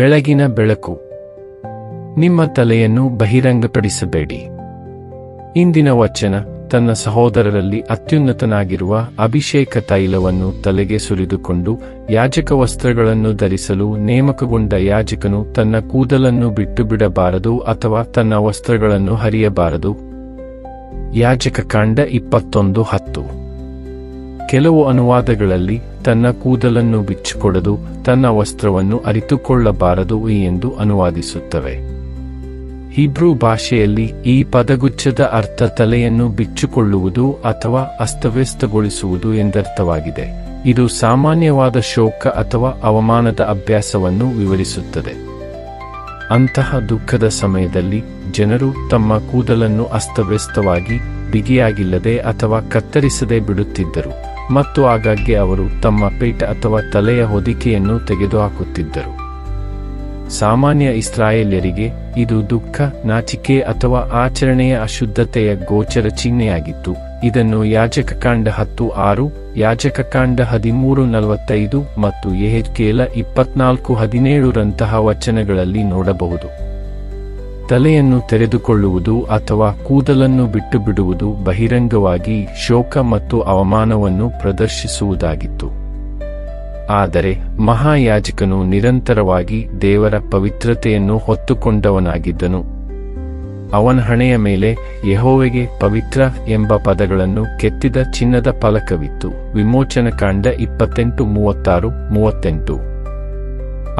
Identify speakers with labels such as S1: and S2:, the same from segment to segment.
S1: ಬೆಳಗಿನ ಬೆಳಕು. ನಿಮ್ಮ ತಲೆಯನ್ನು ಬಹಿರಂಗಪಡಿಸಬೇಡಿ. ಇಂದಿನ ವಚನ ತನ್ನ ಸಹೋದರರಲ್ಲಿ ಅತ್ಯುನ್ನತನಾಗಿರುವ ಅಭಿಷೇಕ ತೈಲವನ್ನು ತಲೆಗೆ ಸುರಿದುಕೊಂಡು ಯಾಜಕ ವಸ್ತ್ರಗಳನ್ನು ಧರಿಸಲು ನೇಮಕಗೊಂಡ ಯಾಜಕನು ತನ್ನ ಕೂದಲನ್ನು ಬಿಟ್ಟು ಬಿಡಬಾರದು ಅಥವಾ ತನ್ನ ವಸ್ತ್ರಗಳನ್ನು ಹರಿಯಬಾರದು? ಯಾಜಕ ಕಾಂಡ ಇಪ್ಪತ್ತೊಂದು ಹತ್ತು. ಕೆಲವು ಅನುವಾದಗಳಲ್ಲಿ ತನ್ನ ಕೂದಲನ್ನು ಬಿಚ್ಚಿಕೊಡದು, ತನ್ನ ವಸ್ತ್ರವನ್ನು ಅರಿತುಕೊಳ್ಳಬಾರದು ಎಂದು ಅನುವಾದಿಸುತ್ತವೆ. ಹಿಬ್ರೂ ಭಾಷೆಯಲ್ಲಿ ಈ ಪದಗುಚ್ಛದ ಅರ್ಥ ತಲೆಯನ್ನು ಬಿಚ್ಚಿಕೊಳ್ಳುವುದು ಅಥವಾ ಅಸ್ತವ್ಯಸ್ತಗೊಳಿಸುವುದು ಎಂದರ್ಥವಾಗಿದೆ. ಇದು ಸಾಮಾನ್ಯವಾದ ಶೋಕ ಅಥವಾ ಅವಮಾನದ ಅಭ್ಯಾಸವನ್ನು ವಿವರಿಸುತ್ತದೆ. ಅಂತಹ ದುಃಖದ ಸಮಯದಲ್ಲಿ ಜನರು ತಮ್ಮ ಕೂದಲನ್ನು ಅಸ್ತವ್ಯಸ್ತವಾಗಿ, ಬಿಗಿಯಾಗಿಲ್ಲದೆ ಅಥವಾ ಕತ್ತರಿಸದೆ ಬಿಡುತ್ತಿದ್ದರು. ಮತ್ತು ಆಗಾಗ್ಗೆ ಅವರು ತಮ್ಮ ಪೇಟ ಅಥವಾ ತಲೆಯ ಹೊದಿಕೆಯನ್ನು ತೆಗೆದುಹಾಕುತ್ತಿದ್ದರು. ಸಾಮಾನ್ಯ ಇಸ್ರಾಯೇಲ್ಯರಿಗೆ ಇದು ದುಃಖ, ನಾಚಿಕೆ ಅಥವಾ ಆಚರಣೆಯ ಅಶುದ್ಧತೆಯ ಗೋಚರ ಚಿಹ್ನೆಯಾಗಿತ್ತು. ಇದನ್ನು ಯಾಜಕಕಾಂಡ ಹತ್ತು ಆರು, ಯಾಜಕಕಾಂಡ ಹದಿಮೂರು ನಲವತ್ತೈದು ಮತ್ತು ಎಹೆಕೇಲ ಇಪ್ಪತ್ನಾಲ್ಕು ಹದಿನೇಳರಂತಹ ವಚನಗಳಲ್ಲಿ ನೋಡಬಹುದು. ತಲೆಯನ್ನು ತೆರೆದುಕೊಳ್ಳುವುದು ಅಥವಾ ಕೂದಲನ್ನು ಬಿಟ್ಟುಬಿಡುವುದು ಬಹಿರಂಗವಾಗಿ ಶೋಕ ಮತ್ತು ಅವಮಾನವನ್ನು ಪ್ರದರ್ಶಿಸುವುದಾಗಿತ್ತು. ಆದರೆ ಮಹಾಯಾಜಕನು ನಿರಂತರವಾಗಿ ದೇವರ ಪವಿತ್ರತೆಯನ್ನು ಹೊತ್ತುಕೊಂಡವನಾಗಿದ್ದನು. ಅವನ ಹಣೆಯ ಮೇಲೆ ಯಹೋವೆಗೆ ಪವಿತ್ರ ಎಂಬ ಪದಗಳನ್ನು ಕೆತ್ತಿದ ಚಿನ್ನದ ಫಲಕವಿತ್ತು. ವಿಮೋಚನಕಾಂಡ ಇಪ್ಪತ್ತೆಂಟು, ಮೂವತ್ತಾರು, ಮೂವತ್ತೆಂಟು.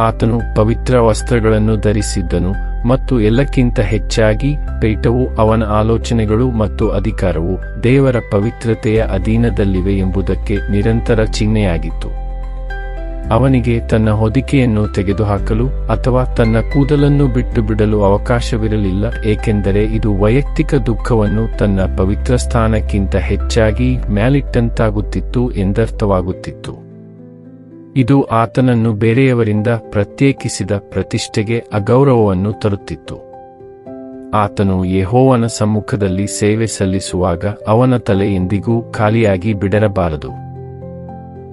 S1: ಆತನು ಪವಿತ್ರ ವಸ್ತ್ರಗಳನ್ನು ಧರಿಸಿದ್ದನು. ಮತ್ತು ಎಲ್ಲಕ್ಕಿಂತ ಹೆಚ್ಚಾಗಿ ಪೇಟವು ಅವನ ಆಲೋಚನೆಗಳು ಮತ್ತು ಅಧಿಕಾರವು ದೇವರ ಪವಿತ್ರತೆಯ ಅಧೀನದಲ್ಲಿವೆ ಎಂಬುದಕ್ಕೆ ನಿರಂತರ ಚಿಹ್ನೆಯಾಗಿತ್ತು. ಅವನಿಗೆ ತನ್ನ ಹೊದಿಕೆಯನ್ನು ತೆಗೆದುಹಾಕಲು ಅಥವಾ ತನ್ನ ಕೂದಲನ್ನು ಬಿಟ್ಟು ಬಿಡಲು ಅವಕಾಶವಿರಲಿಲ್ಲ, ಏಕೆಂದರೆ ಇದು ವೈಯಕ್ತಿಕ ದುಃಖವನ್ನು ತನ್ನ ಪವಿತ್ರ ಸ್ಥಾನಕ್ಕಿಂತ ಹೆಚ್ಚಾಗಿ ಮ್ಯಾಲಿಟ್ಟಂತಾಗುತ್ತಿತ್ತು ಎಂದರ್ಥವಾಗುತ್ತಿತ್ತು. ಇದು ಆತನನ್ನು ಬೇರೆಯವರಿಂದ ಪ್ರತ್ಯೇಕಿಸಿದ ಪ್ರತಿಷ್ಠೆಗೆ ಅಗೌರವವನ್ನು ತರುತ್ತಿತ್ತು. ಆತನು ಯೆಹೋವನ ಸಮ್ಮುಖದಲ್ಲಿ ಸೇವೆ ಸಲ್ಲಿಸುವಾಗ ಅವನ ತಲೆ ಎಂದಿಗೂ ಖಾಲಿಯಾಗಿ ಬಿಡರಬಾರದು.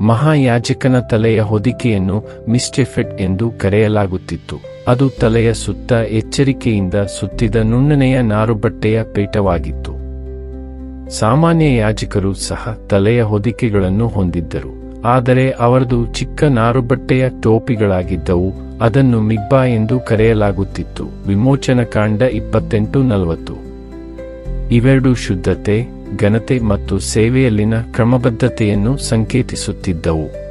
S1: ಮಹಾಯಾಜಕನ ತಲೆಯ ಹೊದಿಕೆಯನ್ನು ಮಿಸ್ಟೆಫೆಟ್ ಎಂದು ಕರೆಯಲಾಗುತ್ತಿತ್ತು. ಅದು ತಲೆಯ ಸುತ್ತ ಎಚ್ಚರಿಕೆಯಿಂದ ಸುತ್ತಿದ ನುಣ್ಣನೆಯ ನಾರುಬಟ್ಟೆಯ ಪೇಟವಾಗಿತ್ತು ಸಾಮಾನ್ಯ ಯಾಜಕರು ಸಹ ತಲೆಯ ಹೊದಿಕೆಗಳನ್ನು ಹೊಂದಿದ್ದರು. ಆದರೆ ಅವರದು ಚಿಕ್ಕ ನಾರುಬಟ್ಟೆಯ ಟೋಪಿಗಳಾಗಿದ್ದವು, ಅದನ್ನು ಮಿಗ್ಬಾ ಎಂದು ಕರೆಯಲಾಗುತ್ತಿತ್ತು. ವಿಮೋಚನ ಕಾಂಡ ಇಪ್ಪತ್ತೆಂಟು ನಲವತ್ತು. ಇವೆರಡು ಶುದ್ಧತೆ, ಘನತೆ ಮತ್ತು ಸೇವೆಯಲ್ಲಿನ ಕ್ರಮಬದ್ಧತೆಯನ್ನು ಸಂಕೇತಿಸುತ್ತಿದ್ದವು.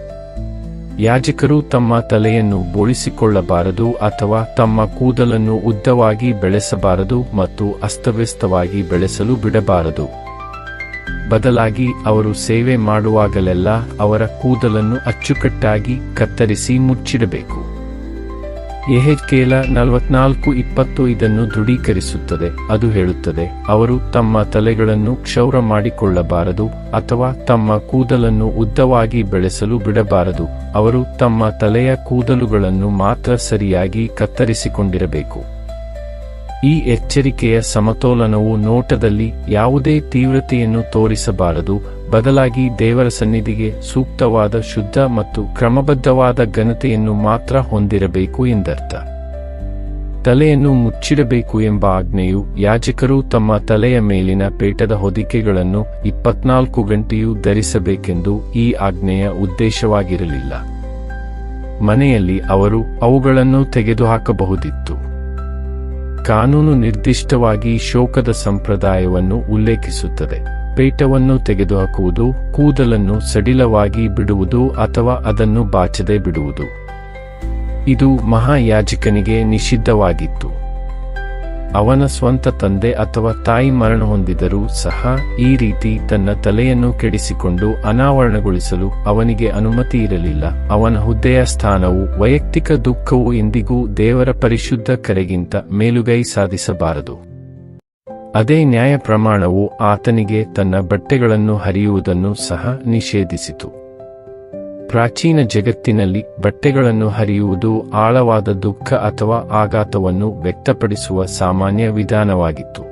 S1: ಯಾಜಕರು ತಮ್ಮ ತಲೆಯನ್ನು ಬೋಳಿಸಿಕೊಳ್ಳಬಾರದು ಅಥವಾ ತಮ್ಮ ಕೂದಲನ್ನು ಉದ್ದವಾಗಿ ಬೆಳೆಸಬಾರದು ಮತ್ತು ಅಸ್ತವ್ಯಸ್ತವಾಗಿ ಬೆಳೆಸಲು ಬಿಡಬಾರದು. ಬದಲಾಗಿ ಅವರು ಸೇವೆ ಮಾಡುವಾಗಲೆಲ್ಲ ಅವರ ಕೂದಲನ್ನು ಅಚ್ಚುಕಟ್ಟಾಗಿ ಕತ್ತರಿಸಿ ಮುಚ್ಚಿಡಬೇಕು. ಎಹೆಜ್ಕೇಲ ನಲವತ್ನಾಲ್ಕು ಇಪ್ಪತ್ತು ಇದನ್ನು ದೃಢೀಕರಿಸುತ್ತದೆ. ಅದು ಹೇಳುತ್ತದೆ, ಅವರು ತಮ್ಮ ತಲೆಗಳನ್ನು ಕ್ಷೌರ ಮಾಡಿಕೊಳ್ಳಬಾರದು ಅಥವಾ ತಮ್ಮ ಕೂದಲನ್ನು ಉದ್ದವಾಗಿ ಬೆಳೆಸಲು ಬಿಡಬಾರದು. ಅವರು ತಮ್ಮ ತಲೆಯ ಕೂದಲುಗಳನ್ನು ಮಾತ್ರ ಸರಿಯಾಗಿ ಕತ್ತರಿಸಿಕೊಂಡಿರಬೇಕು. ಈ ಎಚ್ಚರಿಕೆಯ ಸಮತೋಲನವು ನೋಟದಲ್ಲಿ ಯಾವುದೇ ತೀವ್ರತೆಯನ್ನು ತೋರಿಸಬಾರದು. ಬದಲಾಗಿ ದೇವರ ಸನ್ನಿಧಿಗೆ ಸೂಕ್ತವಾದ ಶುದ್ಧ ಮತ್ತು ಕ್ರಮಬದ್ಧವಾದ ಘನತೆಯನ್ನು ಮಾತ್ರ ಹೊಂದಿರಬೇಕು ಎಂದರ್ಥ. ತಲೆಯನ್ನು ಮುಚ್ಚಿಡಬೇಕು ಎಂಬ ಆಜ್ಞೆಯು ಯಾಜಕರು ತಮ್ಮ ತಲೆಯ ಮೇಲಿನ ಪೇಟದ ಹೊದಿಕೆಗಳನ್ನು ಇಪ್ಪತ್ನಾಲ್ಕು ಗಂಟೆಯೂ ಧರಿಸಬೇಕೆಂದು ಈ ಆಜ್ಞೆಯ ಉದ್ದೇಶವಾಗಿರಲಿಲ್ಲ. ಮನೆಯಲ್ಲಿ ಅವರು ಅವುಗಳನ್ನು ತೆಗೆದುಹಾಕಬಹುದಿತ್ತು. ಕಾನೂನು ನಿರ್ದಿಷ್ಟವಾಗಿ ಶೋಕದ ಸಂಪ್ರದಾಯವನ್ನು ಉಲ್ಲೇಖಿಸುತ್ತದೆ. ಪೇಟವನ್ನು ತೆಗೆದುಹಾಕುವುದು, ಕೂದಲನ್ನು ಸಡಿಲವಾಗಿ ಬಿಡುವುದು ಅಥವಾ ಅದನ್ನು ಬಾಚದೆ ಬಿಡುವುದು. ಇದು ಮಹಾಯಾಜಕನಿಗೆ ನಿಷಿದ್ಧವಾಗಿತ್ತು. ಅವನ ಸ್ವಂತ ತಂದೆ ಅಥವಾ ತಾಯಿ ಮರಣ ಹೊಂದಿದರೂ ಸಹ ಈ ರೀತಿ ತನ್ನ ತಲೆಯನ್ನು ಕೆಡಿಸಿಕೊಂಡು ಅನಾವರಣಗೊಳಿಸಲು ಅವನಿಗೆ ಅನುಮತಿ ಇರಲಿಲ್ಲ. ಅವನ ಹುದ್ದೆಯ ಸ್ಥಾನವು ವೈಯಕ್ತಿಕ ದುಃಖವು ಎಂದಿಗೂ ದೇವರ ಪರಿಶುದ್ಧ ಕರೆಗಿಂತ ಮೇಲುಗೈ ಸಾಧಿಸಬಾರದು. ಅದೇ ನ್ಯಾಯ ಪ್ರಮಾಣವು ಆತನಿಗೆ ತನ್ನ ಬಟ್ಟೆಗಳನ್ನು ಹರಿಯುವುದನ್ನು ಸಹ ನಿಷೇಧಿಸಿತು. ಪ್ರಾಚೀನ ಜಗತ್ತಿನಲ್ಲಿ ಬಟ್ಟೆಗಳನ್ನು ಹರಿಯುವುದು ಆಳವಾದ ದುಃಖ ಅಥವಾ ಆಘಾತವನ್ನು ವ್ಯಕ್ತಪಡಿಸುವ ಸಾಮಾನ್ಯ ವಿಧಾನವಾಗಿತ್ತು.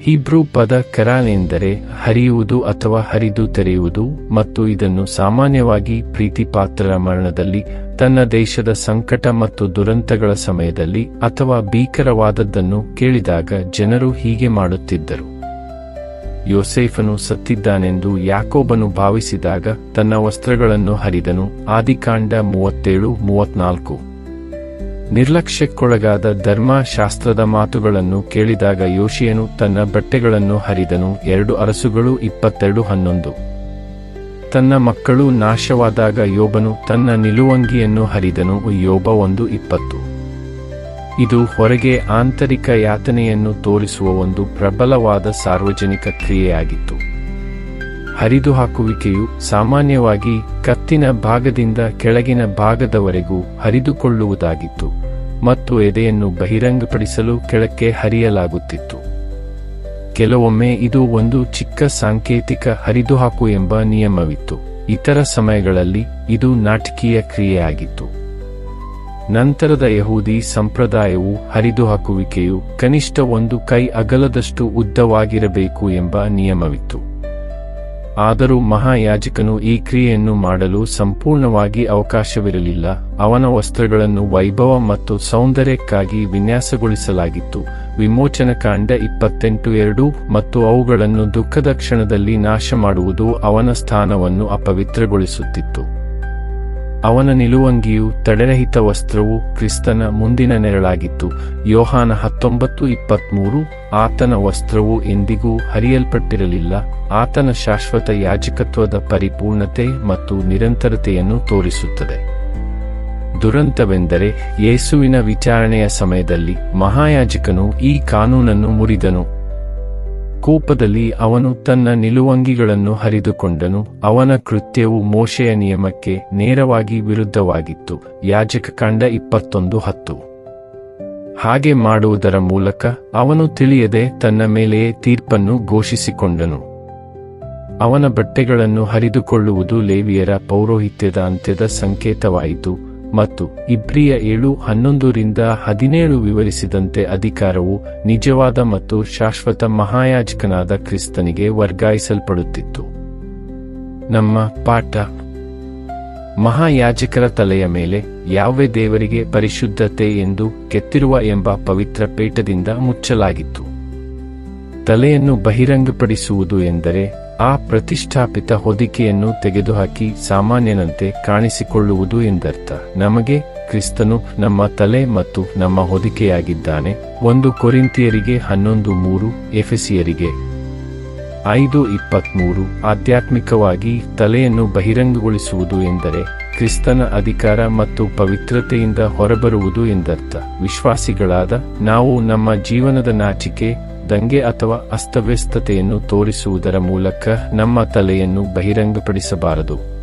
S1: ಹಿಬ್ರೂ ಪದ ಕರಾನ್ ಎಂದರೆ ಹರಿಯುವುದು ಅಥವಾ ಹರಿದು ತೆರೆಯುವುದು ಮತ್ತು ಇದನ್ನು ಸಾಮಾನ್ಯವಾಗಿ ಪ್ರೀತಿಪಾತ್ರರ ಮರಣದಲ್ಲಿ, ತನ್ನ ದೇಶದ ಸಂಕಟ ಮತ್ತು ದುರಂತಗಳ ಸಮಯದಲ್ಲಿ ಅಥವಾ ಭೀಕರವಾದದ್ದನ್ನು ಕೇಳಿದಾಗ ಜನರು ಹೀಗೆ ಮಾಡುತ್ತಿದ್ದರು. ಯೋಸೇಫನು ಸತ್ತಿದ್ದಾನೆಂದು ಯಾಕೋಬನು ಭಾವಿಸಿದಾಗ ತನ್ನ ವಸ್ತ್ರಗಳನ್ನು ಹರಿದನು. ಆದಿಕಾಂಡ ಮೂವತ್ತೇಳು, ಮೂವತ್ನಾಲ್ಕು. ನಿರ್ಲಕ್ಷ್ಯಕ್ಕೊಳಗಾದ ಧರ್ಮಶಾಸ್ತ್ರದ ಮಾತುಗಳನ್ನು ಕೇಳಿದಾಗ ಯೋಶಿಯನು ತನ್ನ ಬಟ್ಟೆಗಳನ್ನು ಹರಿದನು. ಎರಡು ಅರಸುಗಳು, ಇಪ್ಪತ್ತೆರಡು, ಹನ್ನೊಂದು. ತನ್ನ ಮಕ್ಕಳು ನಾಶವಾದಾಗ ಯೋಬನು ತನ್ನ ನಿಲುವಂಗಿಯನ್ನು ಹರಿದನು. ಯೋಬ ಒಂದು, ಇಪ್ಪತ್ತು. ಇದು ಹೊರಗೆ ಆಂತರಿಕ ಯಾತನೆಯನ್ನು ತೋರಿಸುವ ಒಂದು ಪ್ರಬಲವಾದ ಸಾರ್ವಜನಿಕ ಕ್ರಿಯೆಯಾಗಿತ್ತು. ಹರಿದು ಹಾಕುವಿಕೆಯು ಸಾಮಾನ್ಯವಾಗಿ ಕತ್ತಿನ ಭಾಗದಿಂದ ಕೆಳಗಿನ ಭಾಗದವರೆಗೂ ಹರಿದುಕೊಳ್ಳುವುದಾಗಿತ್ತು ಮತ್ತು ಎದೆಯನ್ನು ಬಹಿರಂಗಪಡಿಸಲು ಕೆಳಕ್ಕೆ ಹರಿಯಲಾಗುತ್ತಿತ್ತು. ಕೆಲವೊಮ್ಮೆ ಇದು ಒಂದು ಚಿಕ್ಕ ಸಾಂಕೇತಿಕ ಹರಿದುಹಾಕು ಎಂಬ ನಿಯಮವಿತ್ತು. ಇತರ ಸಮಯಗಳಲ್ಲಿ ಇದು ನಾಟಕೀಯ ಕ್ರಿಯೆಯಾಗಿತ್ತು. ನಂತರದ ಯಹೂದಿ ಸಂಪ್ರದಾಯವು ಹರಿದುಹಾಕುವಿಕೆಯು ಕನಿಷ್ಠ ಒಂದು ಕೈ ಅಗಲದಷ್ಟು ಉದ್ದವಾಗಿರಬೇಕು ಎಂಬ ನಿಯಮವಿತ್ತು. ಆದರೂ ಮಹಾಯಾಜಕನು ಈ ಕ್ರಿಯೆಯನ್ನು ಮಾಡಲು ಸಂಪೂರ್ಣವಾಗಿ ಅವಕಾಶವಿರಲಿಲ್ಲ. ಅವನ ವಸ್ತ್ರಗಳನ್ನು ವೈಭವ ಮತ್ತು ಸೌಂದರ್ಯಕ್ಕಾಗಿ ವಿನ್ಯಾಸಗೊಳಿಸಲಾಗಿತ್ತು. ವಿಮೋಚನಕಾಂಡ ಇಪ್ಪತ್ತೆಂಟು ಎರಡು ಮತ್ತು ಅವುಗಳನ್ನು ದುಃಖದ ಕ್ಷಣದಲ್ಲಿ ನಾಶ ಮಾಡುವುದು ಅವನ ಸ್ಥಾನವನ್ನು ಅಪವಿತ್ರಗೊಳಿಸುತ್ತಿತ್ತು. ಅವನ ನಿಲುವಂಗಿಯು ತಡೆರಹಿತ ವಸ್ತ್ರವು ಕ್ರಿಸ್ತನ ಮುಂದಿನ ನೆರಳಾಗಿತ್ತು. ಯೋಹಾನ ಹತ್ತೊಂಬತ್ತು ಇಪ್ಪತ್ಮೂರು ಆತನ ವಸ್ತ್ರವು ಎಂದಿಗೂ ಹರಿಯಲ್ಪಟ್ಟಿರಲಿಲ್ಲ. ಆತನ ಶಾಶ್ವತ ಯಾಜಕತ್ವದ ಪರಿಪೂರ್ಣತೆ ಮತ್ತು ನಿರಂತರತೆಯನ್ನು ತೋರಿಸುತ್ತದೆ. ದುರಂತವೆಂದರೆ ಯೇಸುವಿನ ವಿಚಾರಣೆಯ ಸಮಯದಲ್ಲಿ ಮಹಾಯಾಜಕನು ಈ ಕಾನೂನನ್ನು ಮುರಿದನು. ಕೋಪದಲ್ಲಿ ಅವನು ತನ್ನ ನಿಲುವಂಗಿಗಳನ್ನು ಹರಿದುಕೊಂಡನು, ಅವನ ಕೃತ್ಯವು ಮೋಶೆಯ ನಿಯಮಕ್ಕೆ ನೇರವಾಗಿ ವಿರುದ್ಧವಾಗಿತ್ತು. ಯಾಜಕ ಕಾಂಡ ಇಪ್ಪತ್ತೊಂದು ಹತ್ತು. ಹಾಗೆ ಮಾಡುವುದರ ಮೂಲಕ ಅವನು ತಿಳಿಯದೆ ತನ್ನ ಮೇಲೆಯೇ ತೀರ್ಪನ್ನು ಘೋಷಿಸಿಕೊಂಡನು. ಅವನ ಬಟ್ಟೆಗಳನ್ನು ಹರಿದುಕೊಳ್ಳುವುದು ಲೇವಿಯರ ಪೌರೋಹಿತ್ಯದ ಅಂತ್ಯದ ಸಂಕೇತವಾಯಿತು. ಮತ್ತು ಇಬ್ರಿಯ ಏಳು ಹನ್ನೊಂದರಿಂದ ಹದಿನೇಳು ವಿವರಿಸಿದಂತೆ ಅಧಿಕಾರವು ನಿಜವಾದ ಮತ್ತು ಶಾಶ್ವತ ಮಹಾಯಾಜಕನಾದ ಕ್ರಿಸ್ತನಿಗೆ ವರ್ಗಾಯಿಸಲ್ಪಡುತ್ತಿತ್ತು. ನಮ್ಮ ಪಾಠ. ಮಹಾಯಾಜಕರ ತಲೆಯ ಮೇಲೆ ಯಾವೇ ದೇವರಿಗೆ ಪರಿಶುದ್ಧತೆ ಎಂದು ಕೆತ್ತಿರುವ ಎಂಬ ಪವಿತ್ರ ಪೇಟದಿಂದ ಮುಚ್ಚಲಾಗಿತ್ತು. ತಲೆಯನ್ನು ಬಹಿರಂಗಪಡಿಸುವುದು ಎಂದರೆ ಆ ಪ್ರತಿಷ್ಠಾಪಿತ ಹೊದಿಕೆಯನ್ನು ತೆಗೆದುಹಾಕಿ ಸಾಮಾನ್ಯನಂತೆ ಕಾಣಿಸಿಕೊಳ್ಳುವುದು ಎಂದರ್ಥ. ನಮಗೆ ಕ್ರಿಸ್ತನು ನಮ್ಮ ತಲೆ ಮತ್ತು ನಮ್ಮ ಹೊದಿಕೆಯಾಗಿದ್ದಾನೆ. ಒಂದು ಕೊರಿಂತಿಯರಿಗೆ ಹನ್ನೊಂದು ಮೂರು, ಎಫೆಸಿಯರಿಗೆ ಐದು ಇಪ್ಪತ್ಮೂರು. ಆಧ್ಯಾತ್ಮಿಕವಾಗಿ ತಲೆಯನ್ನು ಬಹಿರಂಗಗೊಳಿಸುವುದು ಎಂದರೆ ಕ್ರಿಸ್ತನ ಅಧಿಕಾರ ಮತ್ತು ಪವಿತ್ರತೆಯಿಂದ ಹೊರಬರುವುದು ಎಂದರ್ಥ. ವಿಶ್ವಾಸಿಗಳಾದ ನಾವು ನಮ್ಮ ಜೀವನದ ನಾಚಿಕೆ ದಂಗೆ ಅಥವಾ ಅಸ್ತವ್ಯಸ್ತತೆಯನ್ನು ತೋರಿಸುವುದರ ಮೂಲಕ ನಮ್ಮ ತಲೆಯನ್ನು ಬಹಿರಂಗಪಡಿಸಬಾರದು.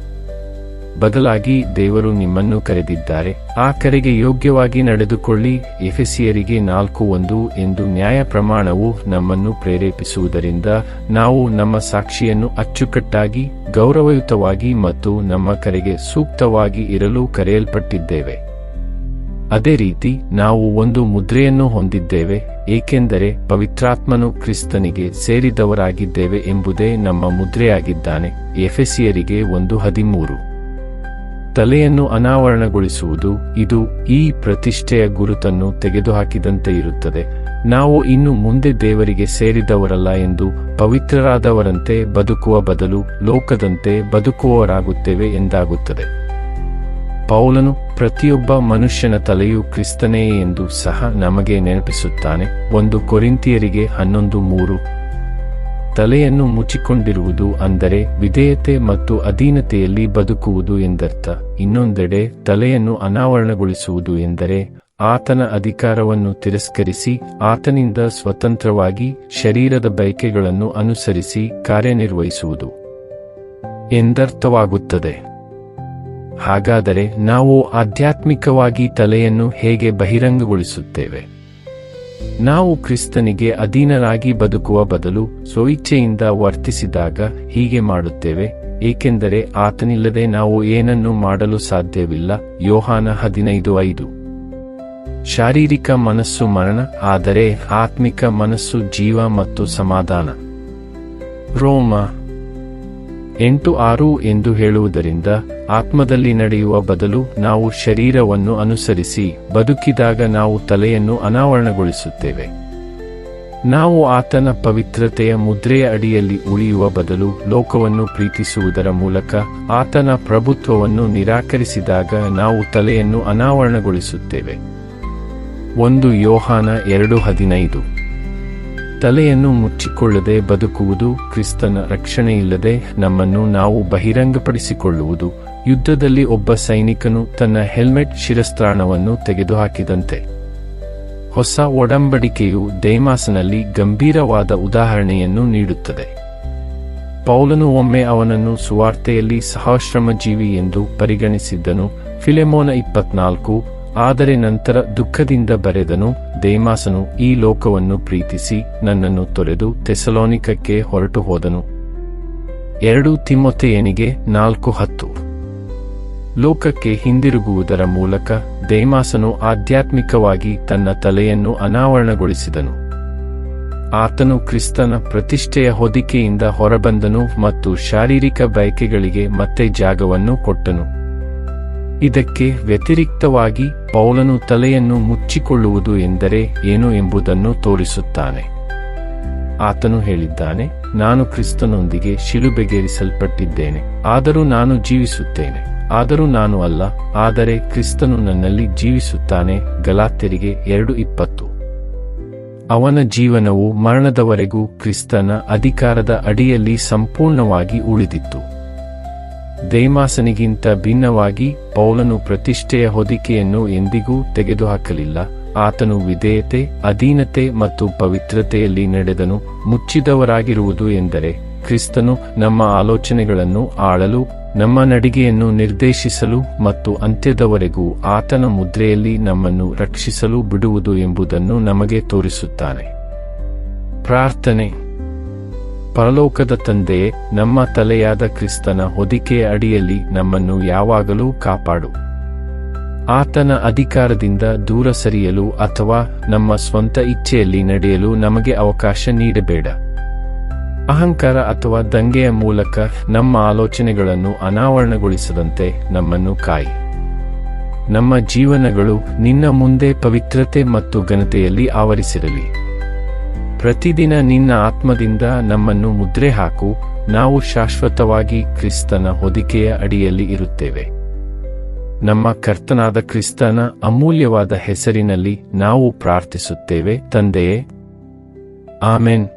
S1: ಬದಲಾಗಿ ದೇವರು ನಿಮ್ಮನ್ನು ಕರೆದಿದ್ದಾರೆ. ಆ ಕರೆಗೆ ಯೋಗ್ಯವಾಗಿ ನಡೆದುಕೊಳ್ಳಿ. ಎಫೆಸಿಯರಿಗೆ ನಾಲ್ಕು ಒಂದು ಎಂದು ನ್ಯಾಯ ಪ್ರಮಾಣವು ನಮ್ಮನ್ನು ಪ್ರೇರೇಪಿಸುವುದರಿಂದ ನಾವು ನಮ್ಮ ಸಾಕ್ಷಿಯನ್ನು ಅಚ್ಚುಕಟ್ಟಾಗಿ, ಗೌರವಯುತವಾಗಿ ಮತ್ತು ನಮ್ಮ ಕರೆಗೆ ಸೂಕ್ತವಾಗಿ ಇರಲು ಕರೆಯಲ್ಪಟ್ಟಿದ್ದೇವೆ. ಅದೇ ರೀತಿ ನಾವು ಒಂದು ಮುದ್ರೆಯನ್ನು ಹೊಂದಿದ್ದೇವೆ, ಏಕೆಂದರೆ ಪವಿತ್ರಾತ್ಮನು ಕ್ರಿಸ್ತನಿಗೆ ಸೇರಿದವರಾಗಿದ್ದೇವೆ ಎಂಬುದೇ ನಮ್ಮ ಮುದ್ರೆಯಾಗಿದ್ದಾನೆ. ಎಫೆಸಿಯರಿಗೆ ಒಂದು ಹದಿಮೂರು. ತಲೆಯನ್ನು ಅನಾವರಣಗೊಳಿಸುವುದು, ಇದು ಈ ಪ್ರತಿಷ್ಠೆಯ ಗುರುತನ್ನು ತೆಗೆದುಹಾಕಿದಂತೆ ಇರುತ್ತದೆ ನಾವು ಇನ್ನು ಮುಂದೆ ದೇವರಿಗೆ ಸೇರಿದವರಲ್ಲ ಎಂದು ಪವಿತ್ರರಾದವರಂತೆ ಬದುಕುವ ಬದಲು ಲೋಕದಂತೆ ಬದುಕುವವರಾಗುತ್ತೇವೆ ಎಂದಾಗುತ್ತದೆ. ಪೌಲನು ಪ್ರತಿಯೊಬ್ಬ ಮನುಷ್ಯನ ತಲೆಯು ಕ್ರಿಸ್ತನೇ ಎಂದು ಸಹ ನಮಗೆ ನೆನಪಿಸುತ್ತಾನೆ. ಒಂದು ಕೊರಿಂತಿಯರಿಗೆ ಹನ್ನೊಂದು ಮೂರು. ತಲೆಯನ್ನು ಮುಚ್ಚಿಕೊಂಡಿರುವುದು ಅಂದರೆ ವಿಧೇಯತೆ ಮತ್ತು ಅಧೀನತೆಯಲ್ಲಿ ಬದುಕುವುದು ಎಂದರ್ಥ. ಇನ್ನೊಂದೆಡೆ ತಲೆಯನ್ನು ಅನಾವರಣಗೊಳಿಸುವುದು ಎಂದರೆ ಆತನ ಅಧಿಕಾರವನ್ನು ತಿರಸ್ಕರಿಸಿ ಆತನಿಂದ ಸ್ವತಂತ್ರವಾಗಿ ಶರೀರದ ಬಯಕೆಗಳನ್ನು ಅನುಸರಿಸಿ ಕಾರ್ಯನಿರ್ವಹಿಸುವುದು ಎಂದರ್ಥವಾಗುತ್ತದೆ. ಹಾಗಾದರೆ ನಾವು ಆಧ್ಯಾತ್ಮಿಕವಾಗಿ ತಲೆಯನ್ನು ಹೇಗೆ ಬಹಿರಂಗಗೊಳಿಸುತ್ತೇವೆ? ನಾವು ಕ್ರಿಸ್ತನಿಗೆ ಅಧೀನರಾಗಿ ಬದುಕುವ ಬದಲು ಸ್ವಇಚ್ಛೆಯಿಂದ ವರ್ತಿಸಿದಾಗ ಹೀಗೆ ಮಾಡುತ್ತೇವೆ, ಏಕೆಂದರೆ ಆತನಿಲ್ಲದೆ ನಾವು ಏನನ್ನೂ ಮಾಡಲು ಸಾಧ್ಯವಿಲ್ಲ. ಯೋಹಾನ ಹದಿನೈದು ಐದು. ಶಾರೀರಿಕ ಮನಸ್ಸು ಮರಣ, ಆದರೆ ಆತ್ಮಿಕ ಮನಸ್ಸು ಜೀವ ಮತ್ತು ಸಮಾಧಾನ. ರೋಮ ಎಂಟು ಆರು ಎಂದು ಹೇಳುವುದರಿಂದ ಆತ್ಮದಲ್ಲಿ ನಡೆಯುವ ಬದಲು ನಾವು ಶರೀರವನ್ನು ಅನುಸರಿಸಿ ಬದುಕಿದಾಗ ನಾವು ತಲೆಯನ್ನು ಅನಾವರಣಗೊಳಿಸುತ್ತೇವೆ. ನಾವು ಆತನ ಪವಿತ್ರತೆಯ ಮುದ್ರೆಯ ಅಡಿಯಲ್ಲಿ ಉಳಿಯುವ ಬದಲು ಲೋಕವನ್ನು ಪ್ರೀತಿಸುವುದರ ಮೂಲಕ ಆತನ ಪ್ರಭುತ್ವವನ್ನು ನಿರಾಕರಿಸಿದಾಗ ನಾವು ತಲೆಯನ್ನು ಅನಾವರಣಗೊಳಿಸುತ್ತೇವೆ. ಒಂದು ಯೋಹಾನ ಎರಡು ಹದಿನೈದು. ತಲೆಯನ್ನು ಮುಚ್ಚಿಕೊಳ್ಳದೆ ಬದುಕುವುದು ಕ್ರಿಸ್ತನ ರಕ್ಷಣೆಯಿಲ್ಲದೆ ನಮ್ಮನ್ನು ನಾವು ಬಹಿರಂಗಪಡಿಸಿಕೊಳ್ಳುವುದು ಯುದ್ಧದಲ್ಲಿ ಒಬ್ಬ ಸೈನಿಕನು ತನ್ನ ಹೆಲ್ಮೆಟ್ ಶಿರಸ್ತ್ರಾಣವನ್ನು ತೆಗೆದುಹಾಕಿದಂತೆ. ಹೊಸ ಒಡಂಬಡಿಕೆಯು ದೇಮಾಸನಲ್ಲಿ ಗಂಭೀರವಾದ ಉದಾಹರಣೆಯನ್ನು ನೀಡುತ್ತದೆ. ಪೌಲನು ಒಮ್ಮೆ ಅವನನ್ನು ಸುವಾರ್ತೆಯಲ್ಲಿ ಸಹಶ್ರಮಜೀವಿ ಎಂದು ಪರಿಗಣಿಸಿದ್ದನು. ಫಿಲೆಮೋನ ಇಪ್ಪತ್ನಾಲ್ಕು, ಆದರೆ ನಂತರ ದುಃಖದಿಂದ ಬರೆದನು, ದೇಮಾಸನು ಈ ಲೋಕವನ್ನು ಪ್ರೀತಿಸಿ ನನ್ನನ್ನು ತೊರೆದು ತೆಸಲೋನಿಕಕ್ಕೆ ಹೊರಟು ಹೋದನು ಎರಡು ತಿಮ್ಮೊತೆಯನಿಗೆ ನಾಲ್ಕು ಹತ್ತು. ಲೋಕಕ್ಕೆ ಹಿಂದಿರುಗುವುದರ ಮೂಲಕ ದೇಮಾಸನು ಆಧ್ಯಾತ್ಮಿಕವಾಗಿ ತನ್ನ ತಲೆಯನ್ನು ಅನಾವರಣಗೊಳಿಸಿದನು. ಆತನು ಕ್ರಿಸ್ತನ ಪ್ರತಿಷ್ಠೆಯ ಹೊದಿಕೆಯಿಂದ ಹೊರಬಂದನು ಮತ್ತು ಶಾರೀರಿಕ ಬಯಕೆಗಳಿಗೆ ಮತ್ತೆ ಜಾಗವನ್ನು ಕೊಟ್ಟನು. ಇದಕ್ಕೆ ವ್ಯತಿರಿಕ್ತವಾಗಿ ಪೌಲನು ತಲೆಯನ್ನು ಮುಚ್ಚಿಕೊಳ್ಳುವುದು ಎಂದರೆ ಏನು ಎಂಬುದನ್ನು ತೋರಿಸುತ್ತಾನೆ. ಆತನು ಹೇಳಿದ್ದಾನೆ, ನಾನು ಕ್ರಿಸ್ತನೊಂದಿಗೆ ಶಿಲುಬೆಗೇರಿಸಲ್ಪಟ್ಟಿದ್ದೇನೆ, ಆದರೂ ನಾನು ಜೀವಿಸುತ್ತೇನೆ. ಆದರೂ ನಾನು ಅಲ್ಲ, ಆದರೆ ಕ್ರಿಸ್ತನು ನನ್ನಲ್ಲಿ ಜೀವಿಸುತ್ತಾನೆ. ಗಲಾತ್ಯರಿಗೆ ಎರಡು ಇಪ್ಪತ್ತು. ಅವನ ಜೀವನವು ಮರಣದವರೆಗೂ ಕ್ರಿಸ್ತನ ಅಧಿಕಾರದ ಅಡಿಯಲ್ಲಿ ಸಂಪೂರ್ಣವಾಗಿ ಉಳಿದಿತ್ತು. ದೇಮಾಸನಿಗಿಂತ ಭಿನ್ನವಾಗಿ ಪೌಲನು ಪ್ರತಿಷ್ಠೆಯ ಹೊದಿಕೆಯನ್ನು ಎಂದಿಗೂ ತೆಗೆದುಹಾಕಲಿಲ್ಲ. ಆತನು ವಿಧೇಯತೆ, ಅಧೀನತೆ ಮತ್ತು ಪವಿತ್ರತೆಯಲ್ಲಿ ನಡೆದನು, ಮುಚ್ಚಿದವರಾಗಿರುವುದು ಎಂದರೆ ಕ್ರಿಸ್ತನು ನಮ್ಮ ಆಲೋಚನೆಗಳನ್ನು ಆಳಲು ನಮ್ಮ ನಡಿಗೆಯನ್ನು ನಿರ್ದೇಶಿಸಲು ಮತ್ತು ಅಂತ್ಯದವರೆಗೂ ಆತನ ಮುದ್ರೆಯಲ್ಲಿ ನಮ್ಮನ್ನು ರಕ್ಷಿಸಲು ಬಿಡುವುದು ಎಂಬುದನ್ನು ನಮಗೆ ತೋರಿಸುತ್ತಾನೆ ಪ್ರಾರ್ಥನೆ. ಪರಲೋಕದ ತಂದೆ, ನಮ್ಮ ತಲೆಯಾದ ಕ್ರಿಸ್ತನ ಹೊದಿಕೆಯ ಅಡಿಯಲ್ಲಿ ನಮ್ಮನ್ನು ಯಾವಾಗಲೂ ಕಾಪಾಡು. ಆತನ ಅಧಿಕಾರದಿಂದ ದೂರ ಸರಿಯಲು ಅಥವಾ ನಮ್ಮ ಸ್ವಂತ ಇಚ್ಛೆಯಲ್ಲಿ ನಡೆಯಲು ನಮಗೆ ಅವಕಾಶ ನೀಡಬೇಡ. ಅಹಂಕಾರ ಅಥವಾ ದಂಗೆಯ ಮೂಲಕ ನಮ್ಮ ಆಲೋಚನೆಗಳನ್ನು ಅನಾವರಣಗೊಳಿಸದಂತೆ ನಮ್ಮನ್ನು ಕಾಯಿ. ನಮ್ಮ ಜೀವನಗಳು ನಿನ್ನ ಮುಂದೆ ಪವಿತ್ರತೆ ಮತ್ತು ಘನತೆಯಲ್ಲಿ ಆವರಿಸಿರಲಿ. ಪ್ರತಿದಿನ ನಿನ್ನ ಆತ್ಮದಿಂದ ನಮ್ಮನ್ನು ಮುದ್ರೆ ಹಾಕು, ನಾವು ಶಾಶ್ವತವಾಗಿ ಕ್ರಿಸ್ತನ ಹೊದಿಕೆಯ ಅಡಿಯಲ್ಲಿ ಇರುತ್ತೇವೆ. ನಮ್ಮ ಕರ್ತನಾದ ಕ್ರಿಸ್ತನ ಅಮೂಲ್ಯವಾದ ಹೆಸರಿನಲ್ಲಿ ನಾವು ಪ್ರಾರ್ಥಿಸುತ್ತೇವೆ, ತಂದೆಯೇ. ಆಮೆನ್.